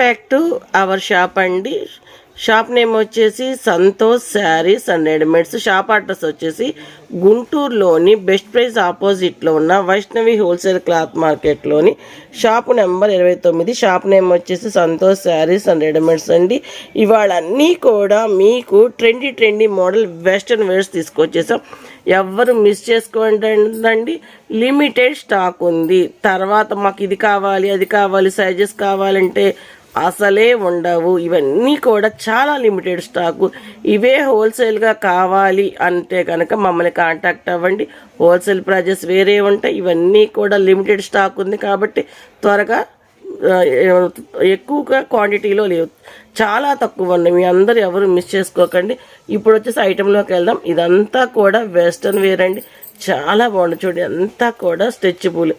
Back to our shop అండి. Shop name వచ్చేసి Santosh saris and readymades. Shop address వచ్చేసి గుంటూరులోని బెస్ట్ ప్రైస్ ఆపోజిట్లో ఉన్న వైష్ణవి హోల్సేల్ క్లాత్ మార్కెట్లోని. షాప్ నెంబర్ ఇరవై తొమ్మిది. షాప్ నేమ్ వచ్చేసి సంతోష్ శారీస్ అండ్ రెడీమేడ్స్ అండి. ఇవాళ అన్నీ కూడా మీకు trendy trendy model western wears తీసుకొచ్చేసాం. ఎవ్వరు మిస్ చేసుకోండి లిమిటెడ్ స్టాక్ ఉంది. తర్వాత మాకు ఇది కావాలి అది కావాలి సైజెస్ కావాలంటే అసలే ఉండవు. ఇవన్నీ కూడా చాలా లిమిటెడ్ స్టాకు ఇవే హోల్సేల్గా కావాలి అంటే కనుక మమ్మల్ని కాంటాక్ట్ అవ్వండి. హోల్సేల్ ప్రైజెస్ వేరే ఉంటాయి. ఇవన్నీ కూడా లిమిటెడ్ స్టాక్ ఉంది కాబట్టి త్వరగా ఎక్కువగా క్వాంటిటీలో లేవు. చాలా తక్కువ ఉన్నాయి. మీ అందరు ఎవరు మిస్ చేసుకోకండి. ఇప్పుడు వచ్చేసి ఐటెంలోకి వెళ్దాం. ఇదంతా కూడా వెస్ట్రన్ వేర్ అండి. చాలా బాగుంది. చూడు అంతా కూడా స్ట్రెచబుల్.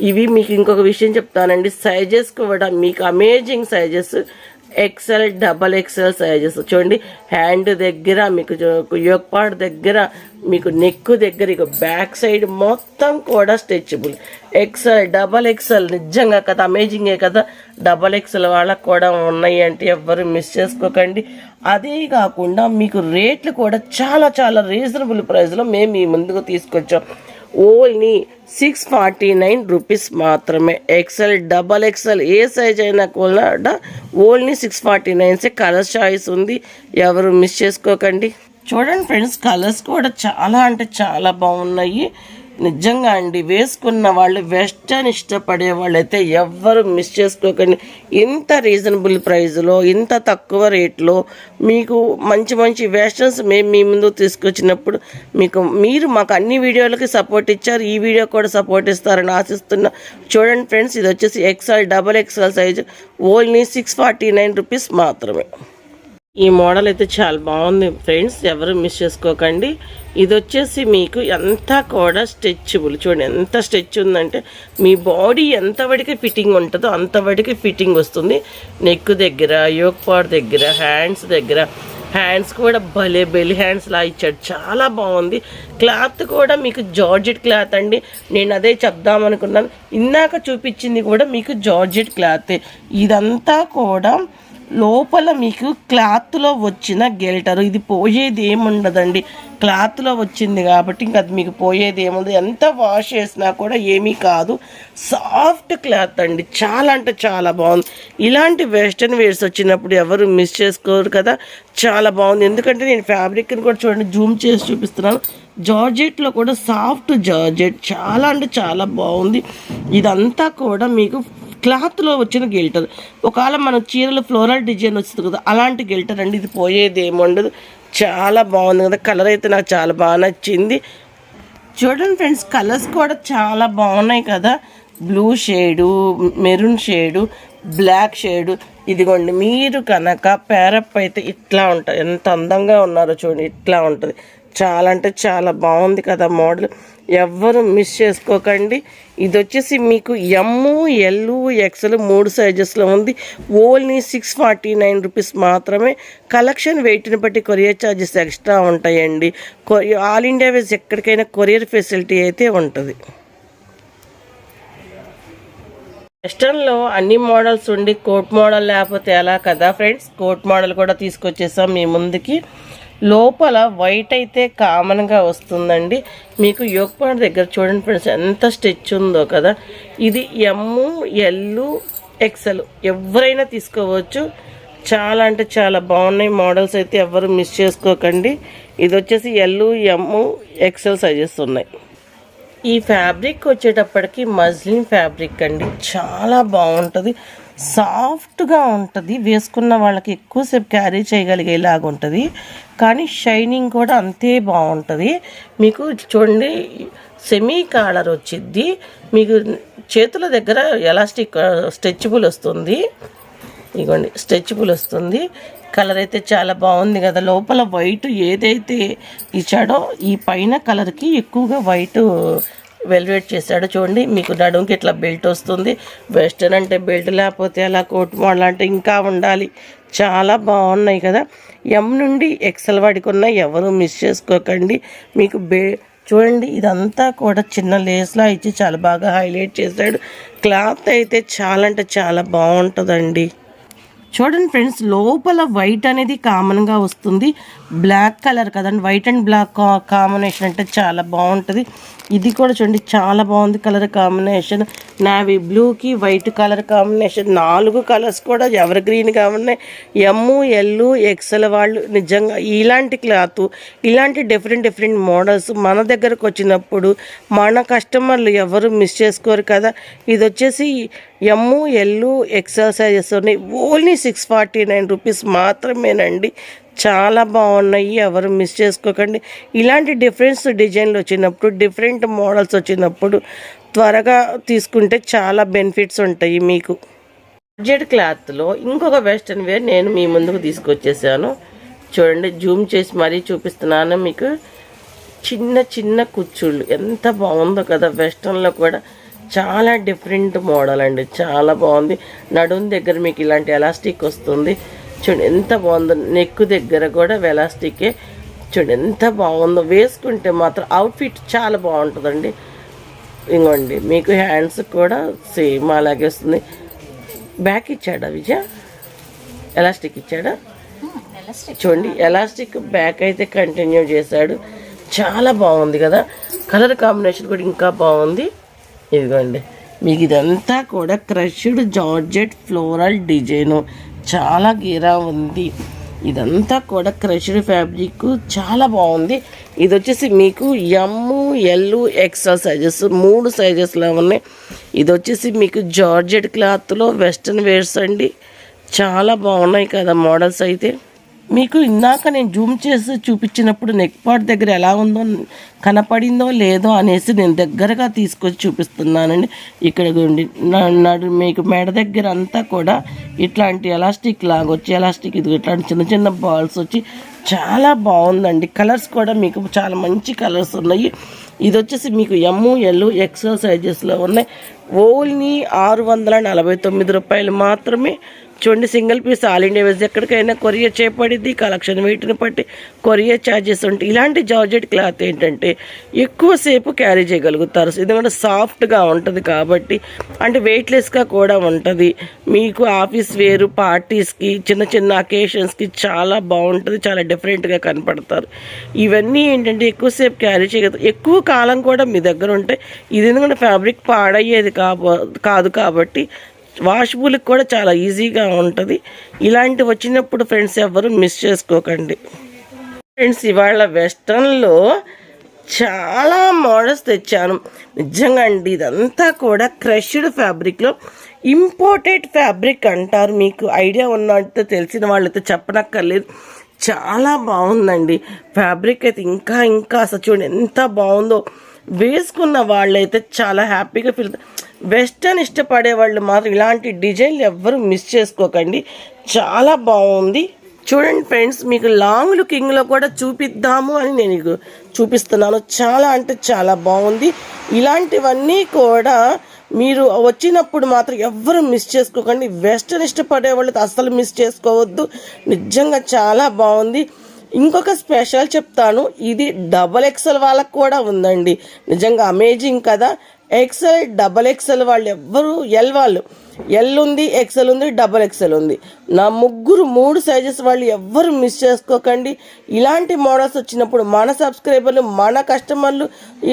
ఇవి మీకు ఇంకొక విషయం చెప్తానండి. సైజెస్ కూడా మీకు amazing sizes XL double XL sizes చూడండి హ్యాండ్ దగ్గర మీకు యోగపాడ్ దగ్గర మీకు నెక్ దగ్గర ఇక బ్యాక్ సైడ్ మొత్తం కూడా స్ట్రెచబుల్ ఎక్సెల్ డబల్ ఎక్సెల్ నిజంగా కదా అమేజింగే కదా. డబల్ ఎక్సెల్ వాళ్ళకు కూడా ఉన్నాయి అంటే ఎవ్వరు మిస్ చేసుకోకండి. అదే కాకుండా మీకు రేట్లు కూడా చాలా చాలా రీజనబుల్ ప్రైస్లో మేము మీ ముందుకు తీసుకొచ్చాం. Only six forty nine rupees మాత్రమే. ఎక్సెల్ డబల్ ఎక్సెల్ ఏ సైజ్ అయినా కూడా ఓన్లీ సిక్స్ ఫార్టీ నైన్సే కలర్ చాయిస్ ఉంది. ఎవరు మిస్ చేసుకోకండి. చూడండి ఫ్రెండ్స్ కలర్స్ కూడా చాలా అంటే చాలా బాగున్నాయి. నిజంగా అండి వేసుకున్న వాళ్ళు వెస్టర్న్ ఇష్టపడే వాళ్ళైతే ఎవ్వరు మిస్ చేసుకోకండి. ఇంత రీజనబుల్ ప్రైస్లో ఇంత తక్కువ రేట్లో మీకు మంచి మంచి వెస్టర్న్స్ మేము మీ ముందు తీసుకొచ్చినప్పుడు మీకు మీరు మాకు అన్ని వీడియోలకి సపోర్ట్ ఇచ్చారు. ఈ వీడియో కూడా సపోర్ట్ ఇస్తారని ఆశిస్తున్నా. చూడండి ఫ్రెండ్స్ ఇది వచ్చేసి XL double XL size only six forty nine rupees మాత్రమే. ఈ మోడల్ అయితే చాలా బాగుంది ఫ్రెండ్స్ ఎవరు మిస్ చేసుకోకండి. ఇది వచ్చేసి మీకు ఎంత కూడా స్ట్రెచ్బుల్ చూడండి ఎంత స్ట్రెచ్ ఉందంటే మీ బాడీ ఎంతవరకు ఫిట్టింగ్ ఉంటుందో అంతవరకు ఫిట్టింగ్ వస్తుంది. నెక్ దగ్గర యోగపాడ్ దగ్గర హ్యాండ్స్ దగ్గర. హ్యాండ్స్ కూడా భలే బెల్ హ్యాండ్స్ లా ఇచ్చాడు. చాలా బాగుంది. క్లాత్ కూడా మీకు జార్జెట్ క్లాత్ అండి. నేను అదే చెప్దాం అనుకున్నాను. ఇందాక చూపించింది కూడా మీకు జార్జెట్ క్లాత్. ఇదంతా కూడా లోపల మీకు క్లాత్లో వచ్చిన గెల్టరు. ఇది పోయేది ఏముండదండి క్లాత్లో వచ్చింది కాబట్టి ఇంకా అది మీకు పోయేది ఏముంది ఎంత వాష్ చేసినా కూడా ఏమీ కాదు. సాఫ్ట్ క్లాత్ అండి. చాలా అంటే చాలా బాగుంది. ఇలాంటి వెస్ట్రన్ వేర్స్ వచ్చినప్పుడు ఎవరు మిస్ చేసుకోరు కదా. చాలా బాగుంది. ఎందుకంటే నేను ఫ్యాబ్రిక్ని కూడా చూడండి జూమ్ చేసి చూపిస్తున్నాను. జార్జెట్లో కూడా సాఫ్ట్ జార్జెట్. చాలా అంటే చాలా బాగుంది. ఇదంతా కూడా మీకు క్లాత్లో వచ్చిన గిల్టర్ ఒకవేళ మన చీరలు ఫ్లోరల్ డిజైన్ వస్తుంది కదా అలాంటి గిల్టర్ అండి ఇది పోయేది ఏముండదు చాలా బాగుంది కదా కలర్ అయితే నాకు చాలా బాగా నచ్చింది. చూడండి ఫ్రెండ్స్ కలర్స్ కూడా చాలా బాగున్నాయి కదా. Blue shade maroon shade black shade. ఇదిగోండి మీరు కనుక పేరప్ అయితే ఇట్లా ఉంటుంది ఎంత అందంగా ఉన్నారో చూడండి ఇట్లా ఉంటుంది. చాలా అంటే చాలా బాగుంది కదా మోడల్. ఎవ్వరు మిస్ చేసుకోకండి. ఇది వచ్చేసి మీకు ఎమ్ము ఎల్లు ఎక్సెల్ మూడు సైజెస్లో ఉంది. Only six forty nine rupees మాత్రమే. కలెక్షన్ వెయిట్ని బట్టి కొరియర్ ఛార్జెస్ ఎక్స్ట్రా ఉంటాయండి. ఆల్ ఇండియా వేస్ ఎక్కడికైనా కొరియర్ ఫెసిలిటీ అయితే ఉంటుంది. వెస్టర్న్లో అన్ని మోడల్స్ ఉండి కోట్ మోడల్ లేకపోతే ఎలా కదా ఫ్రెండ్స్ కోట్ మోడల్ కూడా తీసుకొచ్చేసాం మీ ముందుకి. లోపల వైట్ అయితే కామన్గా వస్తుందండి. మీకు యోగపాడు దగ్గర చూడండి ఫ్రెండ్స్ ఎంత స్టిచ్ ఉందో కదా. ఇది ఎమ్ము ఎల్లు ఎక్సెల్ ఎవరైనా తీసుకోవచ్చు. చాలా అంటే చాలా బాగున్నాయి. మోడల్స్ అయితే ఎవరు మిస్ చేసుకోకండి. ఇది వచ్చేసి ఎల్లు ఎమ్ము ఎక్సెల్ సైజెస్ ఉన్నాయి. ఈ ఫ్యాబ్రిక్ వచ్చేటప్పటికి మజ్లిన్ ఫ్యాబ్రిక్ అండి. చాలా బాగుంటుంది. సాఫ్ట్గా ఉంటుంది. వేసుకున్న వాళ్ళకి ఎక్కువసేపు క్యారీ చేయగలిగేలాగా ఉంటుంది. కానీ షైనింగ్ కూడా అంతే బాగుంటుంది. మీకు చూడండి సెమీ కాలర్ వచ్చిద్ది. మీకు చేతుల దగ్గర ఎలాస్టిక్ స్ట్రెచ్బుల్ వస్తుంది. ఇగోండి స్ట్రెచ్బుల్ వస్తుంది. కలర్ అయితే చాలా బాగుంది కదా. లోపల వైట్ ఏదైతే ఇచ్చాడో ఈ పైన కలర్కి ఎక్కువగా వైట్ వెల్వేట్ చేశాడు చూడండి. మీకు నడుంకి ఇట్లా బెల్ట్ వస్తుంది. వెస్టర్న్ అంటే బెల్ట్ లేకపోతే అలా కోట్ మోడల్ అంటే ఇంకా ఉండాలి. చాలా బాగున్నాయి కదా. ఎం నుండి ఎక్సెల్ వాడికి ఉన్న ఎవరు మిస్ చేసుకోకండి. మీకు బే చూడండి ఇదంతా కూడా చిన్న లేస్లా ఇచ్చి చాలా బాగా హైలైట్ చేశాడు. క్లాత్ అయితే చాలా అంటే చాలా బాగుంటుందండి. చూడండి ఫ్రెండ్స్ లోపల వైట్ అనేది కామన్గా వస్తుంది. బ్లాక్ కలర్ కదండి. వైట్ అండ్ బ్లాక్ కాంబినేషన్ అంటే చాలా బాగుంటుంది. ఇది కూడా చూడండి చాలా బాగుంది కలర్ కాంబినేషన్ నావీ బ్లూకి వైట్ కలర్ కాంబినేషన్ నాలుగు కలర్స్ కూడా ఎవర్ గ్రీన్గా ఉన్నాయి. ఎమ్ము ఎల్లు ఎక్సెల్ వాళ్ళు నిజంగా ఇలాంటి క్లాత్ ఇలాంటి డిఫరెంట్ డిఫరెంట్ మోడల్స్ మన దగ్గరకు వచ్చినప్పుడు మన కస్టమర్లు ఎవరు మిస్ చేసుకోరు కదా. ఇది వచ్చేసి ఎమ్ము ఎల్లు ఎక్సెల్ సైజెస్ ఉన్నాయి. Only six forty nine rupees మాత్రమేనండి. చాలా బాగున్నాయి. ఎవరు మిస్ చేసుకోకండి. ఇలాంటి డిఫరెన్స్ డిజైన్లు వచ్చినప్పుడు డిఫరెంట్ మోడల్స్ వచ్చినప్పుడు త్వరగా తీసుకుంటే చాలా బెనిఫిట్స్ ఉంటాయి మీకు. బడ్జెట్ క్లాత్లో ఇంకొక వెస్ట్రన్ వేర్ నేను మీ ముందుకు తీసుకొచ్చేసాను. చూడండి జూమ్ చేసి మరీ చూపిస్తున్నాను మీకు. చిన్న చిన్న కుచ్చుళ్ళు. ఎంత బాగుందో కదా వెస్ట్రన్లో కూడా. చాలా డిఫరెంట్ మోడల్ అండి. చాలా బాగుంది. నడుం దగ్గర మీకు ఇలాంటి ఎలాస్టిక్ వస్తుంది. చూడండి ఎంత బాగుందో. నెక్ దగ్గర కూడా ఎలాస్టికే చూడండి ఎంత బాగుందో. వేసుకుంటే మాత్రం అవుట్ఫిట్ చాలా బాగుంటుందండి. ఇంకోండి మీకు హ్యాండ్స్ కూడా సేమ్ అలాగే వస్తుంది. బ్యాక్ ఇచ్చాడా విజయ? ఎలాస్టిక్ ఇచ్చాడా? చూడండి ఎలాస్టిక్ బ్యాక్ అయితే కంటిన్యూ చేశాడు. చాలా బాగుంది కదా. కలర్ కాంబినేషన్ కూడా ఇంకా బాగుంది. ఇదిగోండి మీకు ఇదంతా కూడా క్రష్డ్ జార్జెట్ ఫ్లోరల్ డిజైన్ చాలా గీరా ఉంది. ఇదంతా కూడా క్రష్డ్ ఫ్యాబ్రిక్. చాలా బాగుంది. ఇది వచ్చేసి మీకు ఎమ్ము ఎల్లు ఎక్సెల్ సైజెస్ మూడు సైజెస్లో ఉన్నాయి. ఇది వచ్చేసి మీకు జార్జెట్ క్లాత్లో వెస్ట్రన్ వేర్స్ అండి. చాలా బాగున్నాయి కదా మోడల్స్ అయితే. మీకు ఇందాక నేను జూమ్ చేసి చూపించినప్పుడు నెక్ పార్ట్ దగ్గర ఎలా ఉందో కనపడిందో లేదో అనేసి నేను దగ్గరగా తీసుకొచ్చి చూపిస్తున్నానండి. ఇక్కడ ఉండి నడు మీకు మెడ దగ్గర అంతా కూడా ఇట్లాంటి ఎలాస్టిక్ లాగా వచ్చి ఎలాస్టిక్ ఇది ఇట్లాంటి చిన్న చిన్న బాల్స్ వచ్చి చాలా బాగుందండి. కలర్స్ కూడా మీకు చాలా మంచి కలర్స్ ఉన్నాయి. ఇది వచ్చేసి మీకు ఎమ్ము ఎల్లు ఎక్సెల్ సైజెస్లో ఉన్నాయి. ఓన్లీ ఆరు వందల నలభై తొమ్మిది రూపాయలు మాత్రమే చూడండి single piece all India ways ఎక్కడికైనా కొరియర్ చేయబడింది కలెక్షన్ వెయిట్ని బట్టి కొరియర్ ఛార్జెస్ ఉంటాయి. ఇలాంటి జార్జెట్ క్లాత్ ఏంటంటే ఎక్కువసేపు క్యారీ చేయగలుగుతారు. ఎందుకంటే సాఫ్ట్గా ఉంటుంది కాబట్టి అంటే వెయిట్లెస్గా కూడా ఉంటుంది. మీకు ఆఫీస్ వేరు పార్టీస్కి చిన్న చిన్న అకేషన్స్కి చాలా బాగుంటుంది చాలా డిఫరెంట్గా కనపడతారు. ఇవన్నీ ఏంటంటే ఎక్కువసేపు క్యారీ చేయగలుగుతారు ఎక్కువ కాలం కూడా మీ దగ్గర ఉంటే ఇది ఎందుకంటే ఫ్యాబ్రిక్ పాడయ్యేది కాదు కాబట్టి వాషబుల్కి కూడా చాలా ఈజీగా ఉంటుంది. ఇలాంటి వచ్చినప్పుడు ఫ్రెండ్స్ ఎవరు మిస్ చేసుకోకండి. ఫ్రెండ్స్ ఇవాళ వెస్ట్రన్లో చాలా మోడల్స్ తెచ్చాను. నిజంగా అండి ఇదంతా కూడా క్రష్డ్ ఫ్యాబ్రిక్లో ఇంపోర్టెడ్ ఫ్యాబ్రిక్ అంటారు మీకు. ఐడియా ఉన్నట్టు తెలిసిన వాళ్ళైతే చెప్పనక్కర్లేదు. చాలా బాగుందండి. ఫ్యాబ్రిక్ అయితే ఇంకా ఇంకా అసలు చూడండి ఎంత బాగుందో. వేసుకున్న వాళ్ళైతే చాలా హ్యాపీగా ఫీల్ వెస్టర్న్ ఇష్టపడే వాళ్ళు మాత్రం ఇలాంటి డిజైన్లు ఎవ్వరు మిస్ చేసుకోకండి. చాలా బాగుంది. చూడండి ఫ్రెండ్స్ మీకు లాంగ్ లుకింగ్లో కూడా చూపిద్దాము అని నేను చూపిస్తున్నాను. చాలా అంటే చాలా బాగుంది. ఇలాంటివన్నీ కూడా మీరు వచ్చినప్పుడు మాత్రం ఎవ్వరు మిస్ చేసుకోకండి. వెస్టర్న్ ఇష్టపడే వాళ్ళకి అస్సలు మిస్ చేసుకోవద్దు. నిజంగా చాలా బాగుంది. ఇంకొక స్పెషల్ చెప్తాను. ఇది డబల్ ఎక్సెల్ వాళ్ళకు కూడా ఉందండి. నిజంగా అమేజింగ్ కదా. ఎక్సెల్ డబల్ ఎక్సెల్ వాళ్ళు ఎవ్వరు ఎల్ వాళ్ళు. ఎల్ ఉంది ఎక్సెల్ ఉంది డబల్ ఎక్సెల్ ఉంది. నా ముగ్గురు మూడు సైజెస్ వాళ్ళు ఎవ్వరు మిస్ చేసుకోకండి. ఇలాంటి మోడల్స్ వచ్చినప్పుడు మన సబ్స్క్రైబర్లు మన కస్టమర్లు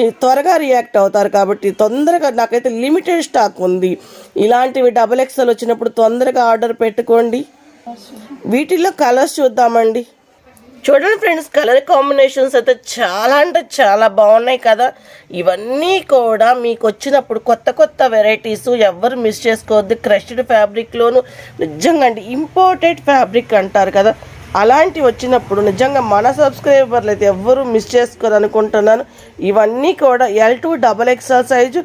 త్వరగా రియాక్ట్ అవుతారు కాబట్టి తొందరగా నాకైతే లిమిటెడ్ స్టాక్ ఉంది. ఇలాంటివి డబల్ ఎక్సెల్ వచ్చినప్పుడు తొందరగా ఆర్డర్ పెట్టుకోండి. వీటిల్లో కలర్స్ చూద్దామండి. చూడండి ఫ్రెండ్స్ కలర్ కాంబినేషన్స్ అయితే చాలా అంటే చాలా బాగున్నాయి కదా. ఇవన్నీ కూడా మీకు వచ్చినప్పుడు కొత్త కొత్త వెరైటీస్ ఎవరు మిస్ చేసుకోవద్దు. క్రష్డ్ ఫ్యాబ్రిక్లోను నిజంగా అండి ఇంపోర్టెడ్ ఫ్యాబ్రిక్ అంటారు కదా. అలాంటి వచ్చినప్పుడు నిజంగా మన సబ్స్క్రైబర్లు అయితే ఎవ్వరూ మిస్ చేసుకోరు అనుకుంటున్నాను. ఇవన్నీ కూడా L to double XL size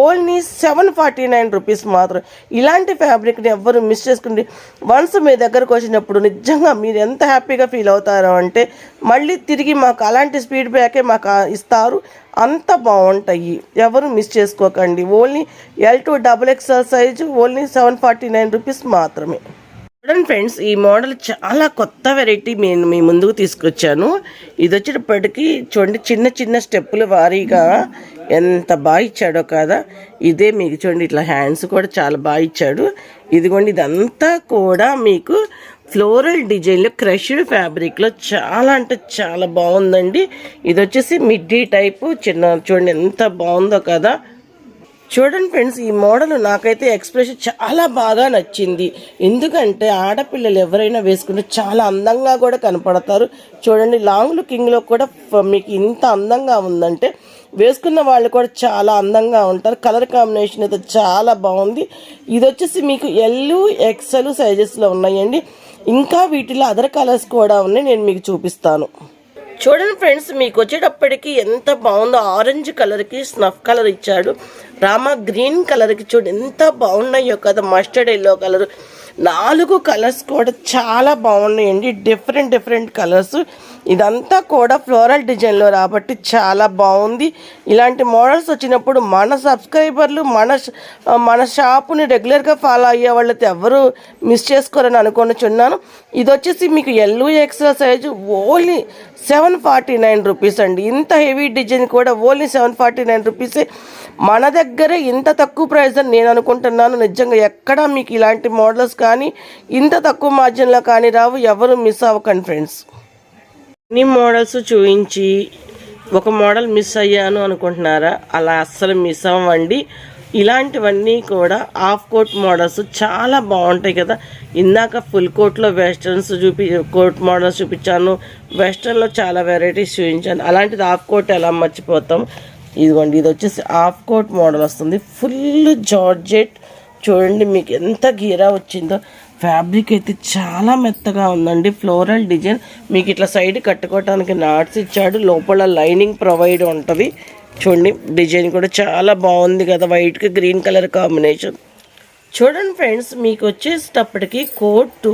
only seven forty nine rupees మాత్రం. ఇలాంటి ఫ్యాబ్రిక్ని ఎవ్వరు మిస్ చేసుకుంటే వన్స్ మీ దగ్గరకు వచ్చినప్పుడు నిజంగా మీరు ఎంత హ్యాపీగా ఫీల్ అవుతారో అంటే మళ్ళీ తిరిగి మాకు అలాంటి స్పీడ్ బ్యాకే మాకు ఇస్తారు. అంత బాగుంటాయి. ఎవరు మిస్ చేసుకోకండి. Only L to double XL size only seven forty nine rupees మాత్రమే. చూడండి ఫ్రెండ్స్ ఈ మోడల్ చాలా కొత్త వెరైటీ నేను మీ ముందుకు తీసుకొచ్చాను. ఇది వచ్చేటప్పటికీ చూడండి చిన్న చిన్న స్టెప్పులు వారీగా ఎంత బాగా ఇచ్చాడో కదా. ఇదే మీకు చూడండి ఇట్లా హ్యాండ్స్ కూడా చాలా బాగా ఇచ్చాడు. ఇదిగోండి ఇదంతా కూడా మీకు ఫ్లోరల్ డిజైన్లో క్రష్డ్ ఫ్యాబ్రిక్లో చాలా అంటే చాలా బాగుందండి. ఇది వచ్చేసి మిడ్డీ టైపు చిన్న చూడండి ఎంత బాగుందో కదా. చూడండి ఫ్రెండ్స్ ఈ మోడల్ నాకైతే ఎక్స్ప్రెషన్ చాలా బాగా నచ్చింది. ఎందుకంటే ఆడపిల్లలు ఎవరైనా వేసుకుంటే చాలా అందంగా కూడా కనపడతారు. చూడండి లాంగ్ లుకింగ్లో కూడా మీకు ఇంత అందంగా ఉందంటే వేసుకున్న వాళ్ళు కూడా చాలా అందంగా ఉంటారు. కలర్ కాంబినేషన్ అయితే చాలా బాగుంది. ఇది వచ్చేసి మీకు ఎల్లు ఎక్సెల్ సైజెస్లో ఉన్నాయండి. ఇంకా వీటిలో అదర్ కలర్స్ కూడా ఉన్నాయి. నేను మీకు చూపిస్తాను. చూడండి ఫ్రెండ్స్ మీకు వచ్చేటప్పటికి ఎంత బాగుందో ఆరెంజ్ కలర్కి స్నఫ్ కలర్ ఇచ్చాడు. రామా గ్రీన్ కలర్కి చూడు ఎంత బాగున్నాయో కదా మస్టర్డ్ ఎల్లో కలర్. నాలుగు కలర్స్ కూడా చాలా బాగున్నాయండి. Different different colours. ఇదంతా కూడా ఫ్లోరల్ డిజైన్లో రాబట్టి చాలా బాగుంది. ఇలాంటి మోడల్స్ వచ్చినప్పుడు మన సబ్స్క్రైబర్లు మన మన షాపుని రెగ్యులర్గా ఫాలో అయ్యే వాళ్ళతో ఎవరు మిస్ చేసుకోరని అనుకొనిచున్నాను. ఇది వచ్చేసి మీకు L XL size only seven forty nine rupees అండి. ఇంత హెవీ డిజైన్ కూడా ఓన్లీ సెవెన్ ఫార్టీ నైన్ రూపీసే. మన దగ్గర ఇంత తక్కువ ప్రైస్ అని నేను అనుకుంటున్నాను. నిజంగా ఎక్కడా మీకు ఇలాంటి మోడల్స్ కానీ ఇంత తక్కువ మార్జిన్లో కానీ రావు. ఎవరు మిస్ అవ్వకండి ఫ్రెండ్స్ అన్ని మోడల్స్ చూపించి ఒక మోడల్ మిస్ అయ్యాను అనుకుంటున్నారా? అలా అస్సలు మిస్ అవ్వండి. ఇలాంటివన్నీ కూడా హాఫ్ కోట్ మోడల్స్ చాలా బాగుంటాయి కదా. ఇందాక ఫుల్ కోట్లో వెస్ట్రన్స్ చూపి కోట్ మోడల్స్ చూపించాను. వెస్ట్రన్లో చాలా వెరైటీస్ చూపించాను. అలాంటిది హాఫ్ కోట్ ఎలా మర్చిపోతాం? ఇదిగోండి ఇది వచ్చేసి హాఫ్ కోట్ మోడల్ వస్తుంది. Full georgette. చూడండి మీకు ఎంత గీరా వచ్చిందో. ఫ్యాబ్రిక్ అయితే చాలా మెత్తగా ఉందండి. Floral design. మీకు ఇట్లా సైడ్ కట్టుకోవడానికి నాట్స్ ఇచ్చాడు. లోపల లైనింగ్ ప్రొవైడ్ ఉంటుంది. చూడండి డిజైన్ కూడా చాలా బాగుంది కదా. వైట్కి గ్రీన్ కలర్ కాంబినేషన్ చూడండి ఫ్రెండ్స్ మీకు వచ్చేటప్పటికి కోటు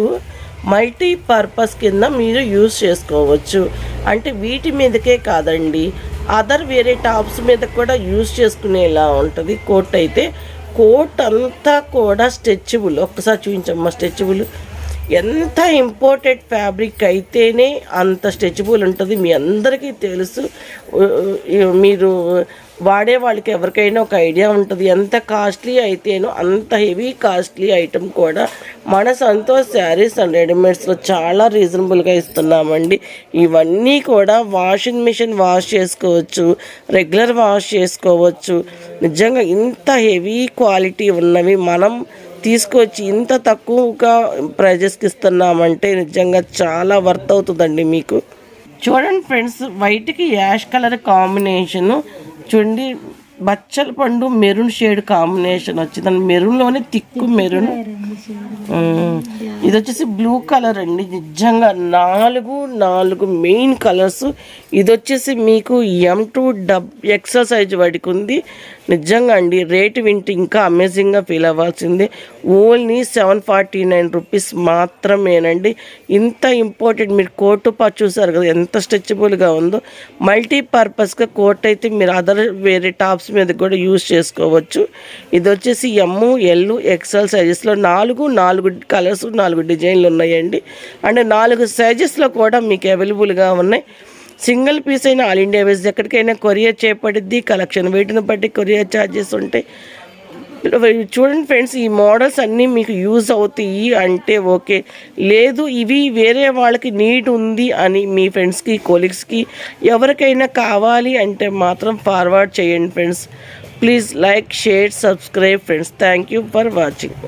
మల్టీ పర్పస్ కింద మీరు యూజ్ చేసుకోవచ్చు. అంటే వీటి మీదకే కాదండి. అదర్ వేరే టాప్స్ మీద కూడా యూజ్ చేసుకునేలా ఉంటుంది. కోట్ అయితే కోట్ అంతా కూడా స్ట్రెచబుల్. ఒక్కసారి చూపించమ్మా స్ట్రెచబుల్. ఎంత ఇంపోర్టెడ్ ఫ్యాబ్రిక్ అయితేనే అంత స్ట్రెచబుల్ ఉంటుంది. మీ అందరికీ తెలుసు. మీరు వాడే వాళ్ళకి ఎవరికైనా ఒక ఐడియా ఉంటుంది. ఎంత కాస్ట్లీ అయితేనో అంత హెవీ కాస్ట్లీ ఐటెం కూడా మన సంతోష్ శారీస్ అండ్ రెడీమేడ్స్లో చాలా రీజనబుల్గా ఇస్తున్నామండి. ఇవన్నీ కూడా వాషింగ్ మిషన్ వాష్ చేసుకోవచ్చు రెగ్యులర్ వాష్ చేసుకోవచ్చు. నిజంగా ఇంత హెవీ క్వాలిటీ ఉన్నవి మనం తీసుకొచ్చి ఇంత తక్కువగా ప్రైజెస్కి ఇస్తున్నామంటే నిజంగా చాలా వర్త్ అవుతుందండి మీకు. చూడండి ఫ్రెండ్స్ వైట్కి యాష్ కలర్ కాంబినేషను చూడండి బచ్చల పండు మెరూన్ షేడ్ కాంబినేషన్ వచ్చింది మెరూన్లోనే తిక్కు మెరూన్. ఇది వచ్చేసి బ్లూ కలర్ అండి. నిజంగా నాలుగు నాలుగు మెయిన్ కలర్స్. ఇది వచ్చేసి మీకు M to double XL size వాడికి ఉంది. నిజంగా అండి రేటు వింటే ఇంకా అమేజింగ్గా ఫీల్ అవ్వాల్సిందే. Only seven forty nine rupees మాత్రమేనండి. ఇంత ఇంపార్టెంట్ మీరు కోట్ పా చూసారు కదా ఎంత స్ట్రెచబుల్గా ఉందో. మల్టీపర్పస్గా కోట్ అయితే మీరు అదర్ వేరే టాప్స్ మీద కూడా యూస్ చేసుకోవచ్చు. ఇది వచ్చేసి ఎమ్ము ఎల్లు ఎక్సెల్ సైజెస్లో నాలుగు నాలుగు కలర్స్ నాలుగు డిజైన్లు ఉన్నాయండి. అంటే నాలుగు సైజెస్లో కూడా మీకు అవైలబుల్గా ఉన్నాయి. సింగిల్ పీస్ అయినా ఆల్ ఇండియా వేస్ ఎక్కడికైనా కొరియర్ చేపడిద్ది కలెక్షన్ వీటిని బట్టి కొరియర్ ఛార్జెస్ ఉంటాయి. చూడండి ఫ్రెండ్స్ ఈ మోడల్స్ అన్నీ మీకు యూజ్ అవుతాయి అంటే ఓకే లేదు ఇవి వేరే వాళ్ళకి నీడ్ ఉంది అని మీ ఫ్రెండ్స్కి కొలీగ్స్కి ఎవరికైనా కావాలి అంటే మాత్రం ఫార్వర్డ్ చేయండి friends please like share subscribe friends thank you for watching